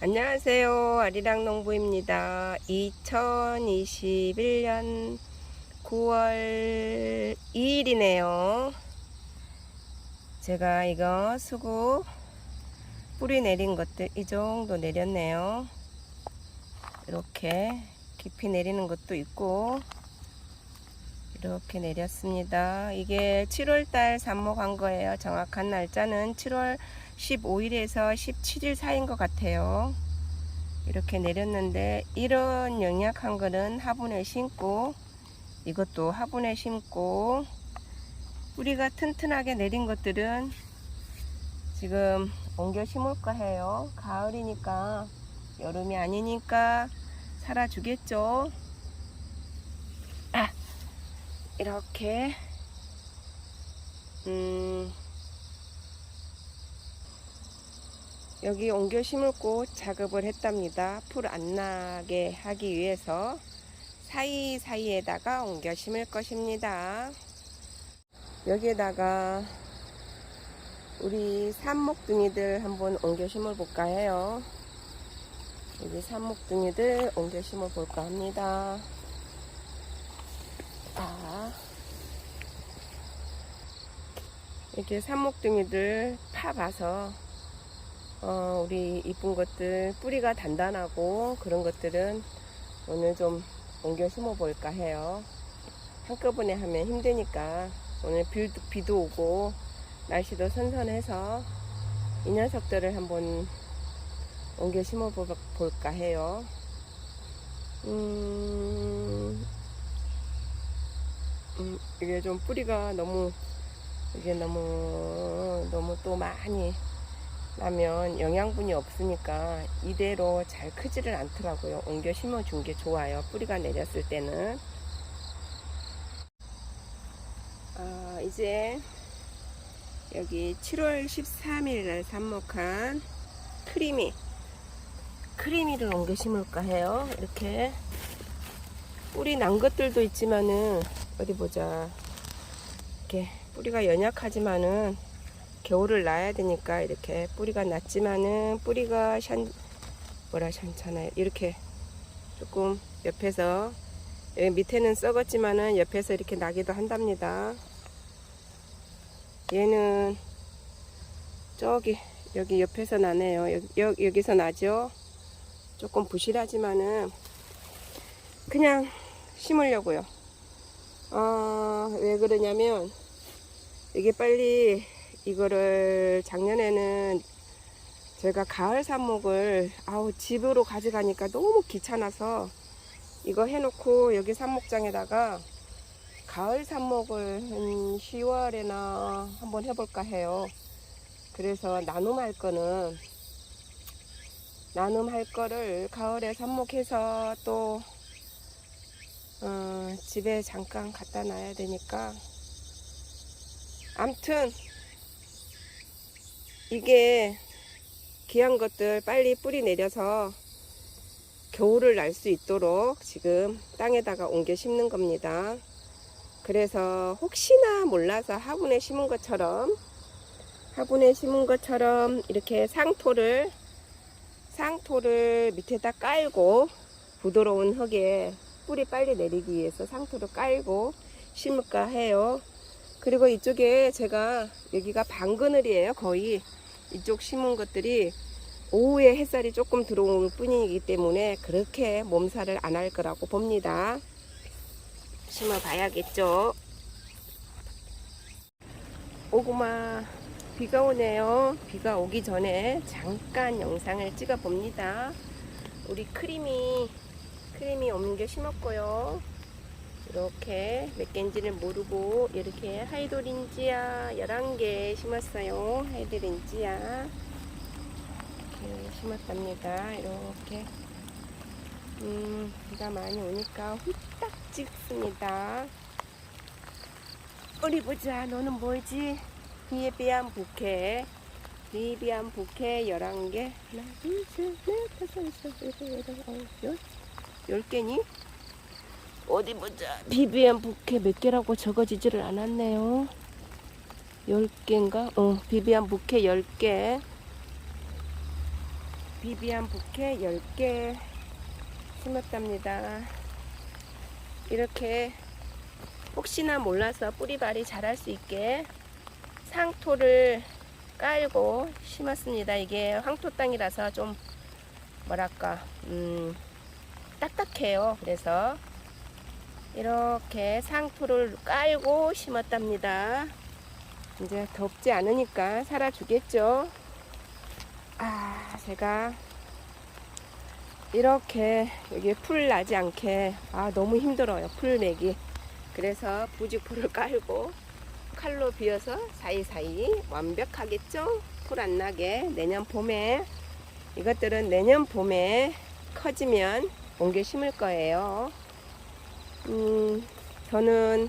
안녕하세요. 아리랑 농부입니다. 2021년 9월 2일이네요. 제가 이거 수국 뿌리 내린 것들 이 정도 내렸네요. 이렇게 깊이 내리는 것도 있고 이렇게 내렸습니다. 이게 7월달 삽목한 거예요. 정확한 날짜는 7월 15일에서 17일 사이인 것 같아요. 이렇게 내렸는데 이런 영약한 거는 화분에 심고 이것도 화분에 심고 뿌리가 튼튼하게 내린 것들은 지금 옮겨 심을까 해요. 가을이니까 여름이 아니니까 살아주겠죠. 아, 이렇게 음. 여기 옮겨 심을 곳 작업을 했답니다. 풀 안 나게 하기 위해서 사이사이에다가 옮겨 심을 것입니다. 여기에다가 우리 산목둥이들 한번 옮겨 심어 볼까 해요. 여기 산목둥이들 옮겨 심어 볼까 합니다. 자, 이렇게 산목둥이들 파봐서 어, 우리 이쁜 것들 뿌리가 단단하고 그런 것들은 오늘 좀 옮겨 심어 볼까 해요. 한꺼번에 하면 힘드니까 오늘 비도, 비도 오고 날씨도 선선해서 이 녀석들을 한번 옮겨 심어 볼- 볼까 해요. 음, 음, 이게 좀 뿌리가 너무 이게 너무 너무 또 많이 나면 영양분이 없으니까 이대로 잘 크지를 않더라고요. 옮겨 심어준 게 좋아요. 뿌리가 내렸을 때는. 아, 이제 여기 7월 13일 날 삽목한 크리미. 크리미를 옮겨 심을까 해요. 이렇게. 뿌리 난 것들도 있지만은, 어디 보자. 이렇게 뿌리가 연약하지만은 겨울을 놔야 되니까 이렇게 뿌리가 났지만은 뿌리가 샨 뭐라 샨잖아요. 이렇게 조금 옆에서 여기 밑에는 썩었지만은 옆에서 이렇게 나기도 한답니다. 얘는 저기 여기 옆에서 나네요. 여기, 여- 여기서 나죠? 조금 부실하지만은 그냥 심으려고요. 어, 왜 그러냐면 이게 빨리 이거를 작년에는 제가 가을 삽목을 아우 집으로 가져가니까 너무 귀찮아서 이거 해놓고 여기 삽목장에다가 가을 삽목을 한 10월에나 한번 해볼까 해요. 그래서 나눔할 거는 나눔할 거를 가을에 삽목해서 또 어, 집에 잠깐 갖다 놔야 되니까 암튼 이게 귀한 것들 빨리 뿌리 내려서 겨울을 날 수 있도록 지금 땅에다가 옮겨 심는 겁니다. 그래서 혹시나 몰라서 화분에 심은 것처럼 화분에 심은 것처럼 이렇게 상토를 상토를 밑에다 깔고 부드러운 흙에 뿌리 빨리 내리기 위해서 상토를 깔고 심을까 해요. 그리고 이쪽에 제가 여기가 방그늘이에요. 거의 이쪽 심은 것들이 오후에 햇살이 조금 들어올 뿐이기 때문에 그렇게 몸살을 안 할 거라고 봅니다. 심어 봐야겠죠? 오구마 비가 오네요. 비가 오기 전에 잠깐 영상을 찍어 봅니다. 우리 크림이 크림이 옮겨 심었고요 이렇게 몇 개인지를 모르고 이렇게 하이도린지아 11개 심었어요. 하이도린지아 이렇게 심었답니다. 이렇게 음, 비가 많이 오니까 후딱 찍습니다. 우리 보자. 너는 뭐지? 비비안 부케 비비안 부케 11개 하나 둘셋넷 다섯 여섯 일곱 여덟 아홉 열 10개니? 어디 보자. 비비안 부케 몇 개라고 적어지지를 않았네요. 10개인가? 어, 비비안 부케 10개. 비비안 부케 10개 심었답니다. 이렇게 혹시나 몰라서 뿌리발이 자랄 수 있게 상토를 깔고 심었습니다. 이게 황토 땅이라서 좀 뭐랄까 음, 딱딱해요. 그래서 이렇게 상토를 깔고 심었답니다. 이제 덥지 않으니까 살아주겠죠. 아, 제가 이렇게 여기 풀 나지 않게 아 너무 힘들어요 풀 내기 그래서 부직포를 깔고 칼로 비어서 사이사이 완벽하겠죠 풀 안 나게 내년 봄에 이것들은 내년 봄에 커지면 옮겨 심을 거예요 음 저는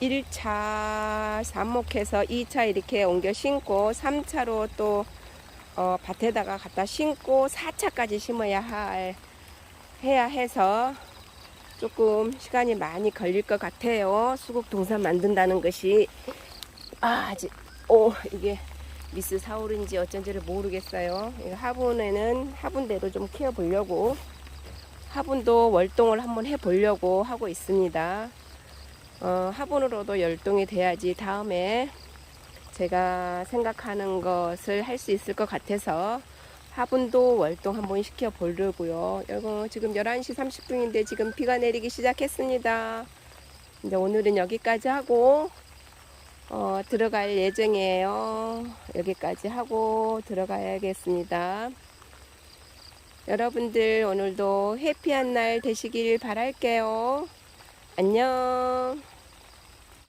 1차 삽목해서 2차 이렇게 옮겨 심고 3차로 또 어, 밭에다가 갖다 심고 4차까지 심어야 할, 해야 해서 조금 시간이 많이 걸릴 것 같아요. 수국 동산 만든다는 것이. 아, 아직, 오, 이게 미스 사울인지 어쩐지를 모르겠어요. 이거 화분에는 화분대로 좀 키워 보려고. 화분도 월동을 한번 해보려고 하고 있습니다. 어, 화분으로도 열동이 돼야지 다음에 제가 생각하는 것을 할 수 있을 것 같아서 화분도 월동 한번 시켜 보려고요. 이거 지금 11시 30분인데 지금 비가 내리기 시작했습니다. 이제 오늘은 여기까지 하고 어, 들어갈 예정이에요. 여기까지 하고 들어가야겠습니다. 여러분들 오늘도 해피한 날 되시길 바랄게요. 안녕.